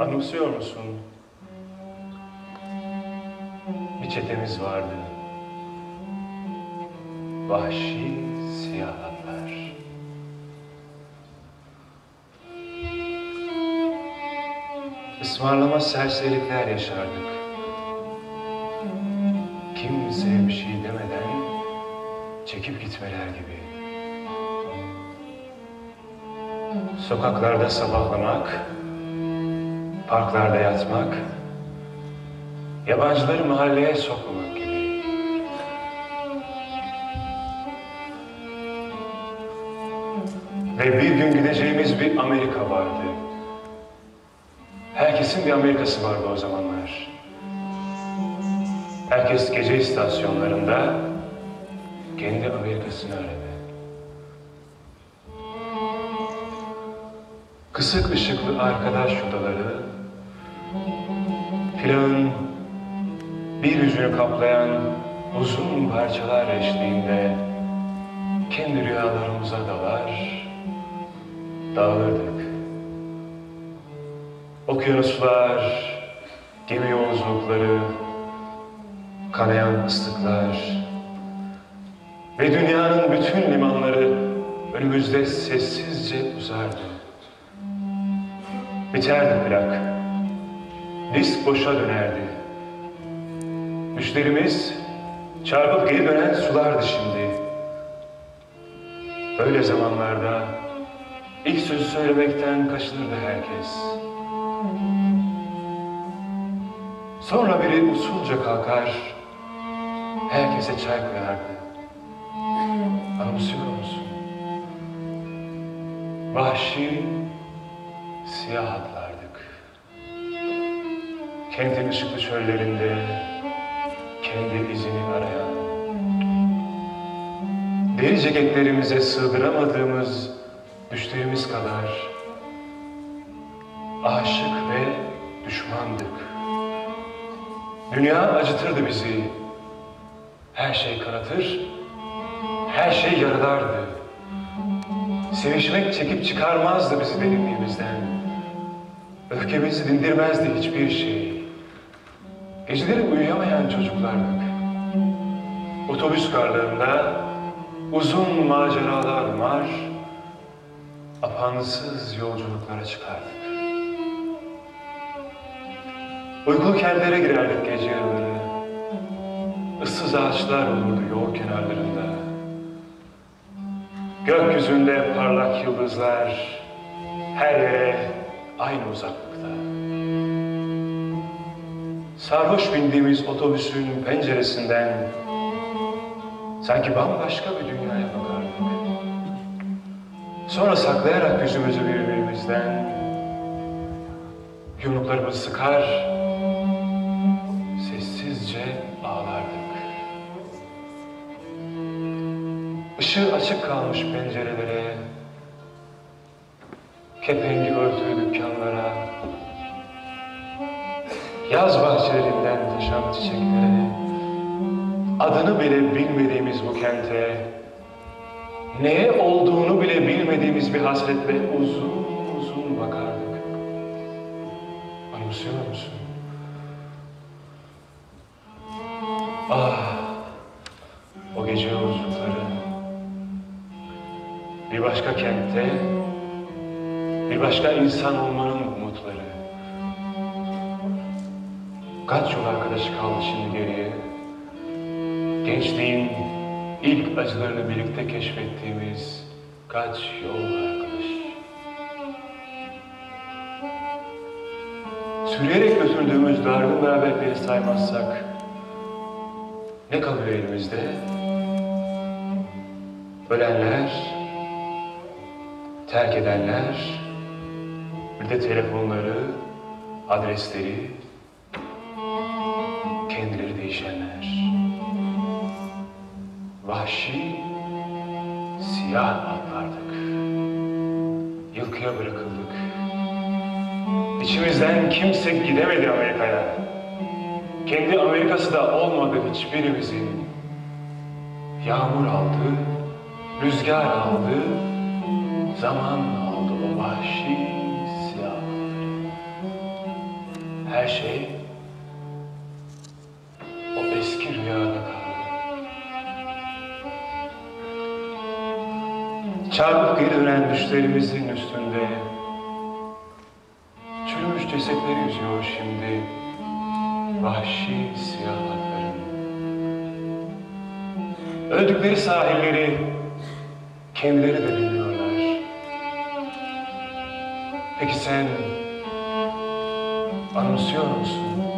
Anımsıyor musun? Bir çetemiz vardı. Vahşi siyahlar. Ismarlama serserilikler yaşardık. Kimseye bir şey demeden çekip gitmeler gibi. Sokaklarda sabahlamak, parklarda yatmak, yabancıları mahalleye sokmamak gibi. Ve bir gün gideceğimiz bir Amerika vardı. Herkesin bir Amerikası vardı o zamanlar. Herkes gece istasyonlarında kendi Amerikasını aradı. Kısık ışıklı arkadaş odaları, plağın bir yüzünü kaplayan uzun parçalar eşliğinde kendi rüyalarımıza dalar, dağılırdık. Okyanuslar, gemi yolculukları, kanayan ıslıklar ve dünyanın bütün limanları önümüzde sessizce uzardı. Biterdi plak. Disk boşa dönerdi. Düşlerimiz çarpıp geri dönen sulardı şimdi. Böyle zamanlarda ilk sözü söylemekten kaçınırdı herkes. Sonra biri usulca kalkar, herkese çay koyardı. Anımsıyor musun? Vahşi siyah atlardık. Kentin ışıklı çöllerinde kendi izini arayan, deri ceketlerimize sığdıramadığımız düşlerimiz kadar aşık ve düşmandık. Dünya acıtırdı bizi. Her şey kanatır, her şey yaralardı. Sevişmek çekip çıkarmazdı bizi derinliğimizden. Öfkemizi dindirmezdi hiçbir şey. Geceleri uyuyamayan çocuklardık. Otobüs garlarında uzun maceralar var, apansız yolculuklara çıkardık. Uykulu kentlere girerdik gece yarıları. Issız ağaçlar olurdu yol kenarlarında. Gökyüzünde parlak yıldızlar her yere aynı uzaklıkta. Sarhoş bindiğimiz otobüsün penceresinden sanki bambaşka bir dünyaya bakardık. Sonra saklayarak yüzümüzü birbirimizden yumruklarımızı sıkar, sessizce ağlardık. Işığı açık kalmış pencerelere, kepengi örtülü yaz bahçelerinden taşan çiçeklere, adını bile bilmediğimiz bu kente, neye olduğunu bile bilmediğimiz bir hasretle uzun uzun bakardık. Anımsıyor musun? Ah, o gece yolculukları. Bir başka kentte, bir başka insan olmanın umutları. Kaç yol arkadaşı kaldı şimdi geriye? Gençliğin ilk acılarını birlikte keşfettiğimiz kaç yol arkadaş? Sürüyerek götürdüğümüz dargın beraberleri saymazsak ne kalıyor elimizde? Ölenler, terk edenler, bir de telefonları, adresleri, kendileri değişenler. Vahşi, siyah atlardık. Yılkıya bırakıldık. İçimizden kimse gidemedi Amerika'ya. Kendi Amerikası da olmadı hiçbirimizin. Yağmur aldı, rüzgar aldı, zaman aldı o vahşi siyahları. Her şey Çarpıp geri dönen düşlerimizin üstünde çürümüş cesetleri yüzüyor şimdi vahşi siyah atların. Öldükleri sahilleri kendileri de bilmiyorlar. Peki sen anımsıyor musun?